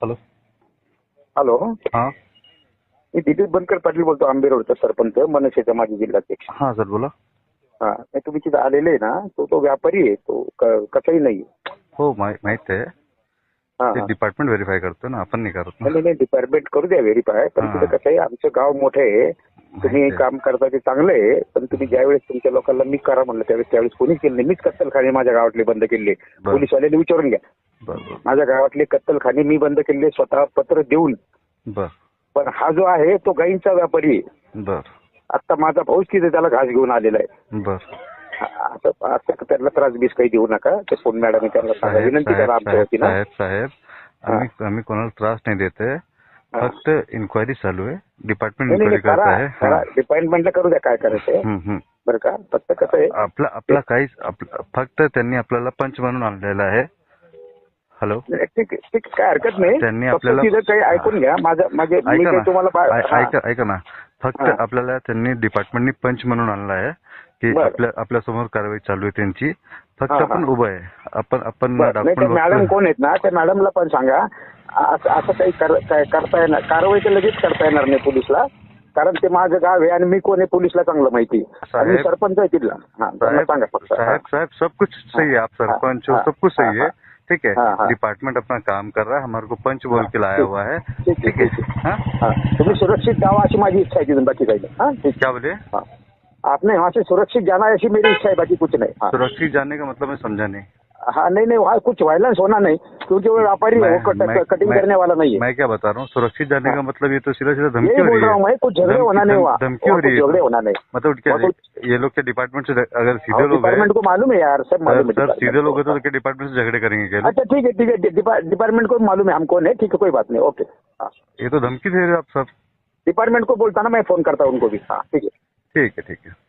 Hello. Hello. हां. मी दिलीप बनकर पाटील बोलतो आंबे रोडचा सरपंच मनसेचा माजी जिल्हाध्यक्ष. हां सर बोला. हा नाही, तुम्ही तिथे आलेले आहे ना तो तो व्यापारी आहे तो क- कसाही नाही हो माहि- माहीत आहे. हा ते हा. डिपार्टमेंट व्हेरीफाय करतो ना आपण नाही करत ना. नाही नाही डिपार्टमेंट करू द्या व्हेरीफाय पण हा. तिथे कसं आहे आमचं गाव मोठं आहे. तुम्ही माहीत आहे. काम करता ते चांगलं आहे पण तुम्ही ज्यावेळेस तुमच्या लोकांना मी करा म्हणलं त्यावेळेस त्यावेळेस कोणीच केलं नाही. मीच कत्तलखाने माझ्या गावातले बंद केले. बरं. पोलीसवाल्याने विचारून घ्या. माझ्या गावातले कत्तलखाने मी बंद केले स्वतः पत्र देऊन. बर. पण हा जो आहे तो गाईंचा व्यापारी आहे. बर. आता माझा भाऊच तिथे त्याला घास घेऊन आलेला आहे. बर. असं असं त्याला त्रास बीस काही देऊ नका. ते फोन मॅडम त्यांना सांगा. साहेब विनंती करा आमच्या साहेब वतीनं साहेब. आम्ही आम्ही कोणाला त्रास नाही देत आहे. फक्त इन्क्वायरी चालू आहे. डिपार्टमेंट इन्क्वायरी करत करा. आहे. डिपार्टमेंटला करू. द्या काय हम्म. बरं का? फक्त कसं आहे आपला आपला काहीच फक्त त्यांनी आपल्याला पंच म्हणून आणलेला आहे. हॅलो. आहे, आहे, काय हरकत नाही. त्यांनी आपल्याला- तिथं काही ऐकून घ्या. माझं माझे मी ऐका काही ना. तुम्हाला. ऐका ऐका ना. फक्त. आपल्याला त्यांनी डिपार्टमेंटनी पंच म्हणून आणला आहे की. आपल्या आपल्यासमोर कारवाई चालू आहे त्यांची. फक्त. आपण उभं आहे. आपण आपण मॅडम कोण आहेत ना त्या मॅडमला पण सांगा. असं काही करता येणार कारवाई तर लगेच करता येणार नाही पोलीसला. कारण ते माझं गाव आहे आणि मी कोण आहे पोलीसला चांगलं माहिती. आहे. आणि सरपंच आहे तिथला. सांगा फक्त. साहब साहब सब कुछ सही है आप हाँ, सरपंच हो सब कुछ सही हाँ, है. ठीक है? हाँ, हाँ। डिपार्टमेंट अपना काम कर रहा है हमारे को पंच बोल के लाया हुआ है। ठीक है, है है। हाँ? हा. तुम्ही सुरक्षित जावा अशी माझी इच्छा आहे तिथून बाकी काही। नाही क्या बोले? हाँ। आपने वहाँ से सुरक्षित जाना ऐसी मेरी इच्छा है बाकी कुछ नहीं। हाँ। सुरक्षित जाने का मतलब मैं समझा नहीं। हाँ नहीं नहीं वहाँ कुछ वायलेंस होना नहीं क्योंकि वो व्यापारी है वो कट- कटिंग करने वाला नहीं है। मैं क्या बता रहा हूँ सुरक्षित जाने का हाँ। मतलब ये तो सीधा सीधा धमकी हो रही है। मैं कुछ झगड़े होना नहीं हुआ। धमकी हो रही कुछ झगड़े होना नहीं। मतलब क्या ये लोग के डिपार्टमेंट से अगर सीधे लोग डिपार्टमेंट को मालूम है यार सब मालूम है सीधे लोग हैं। तो डिपार्टमेंट से झगड़े करेंगे क्या अच्छा ठीक है ठीक है डिपार्टमेंट को मालूम है हम कौन है ठीक है कोई बात नहीं ओके हाँ। ये तो धमकी दे रहे आप सब। डिपार्टमेंट को बोलता ना मैं फ़ोन करता हूँ उनको भी। हाँ ठीक है। ठीक है ठीक है।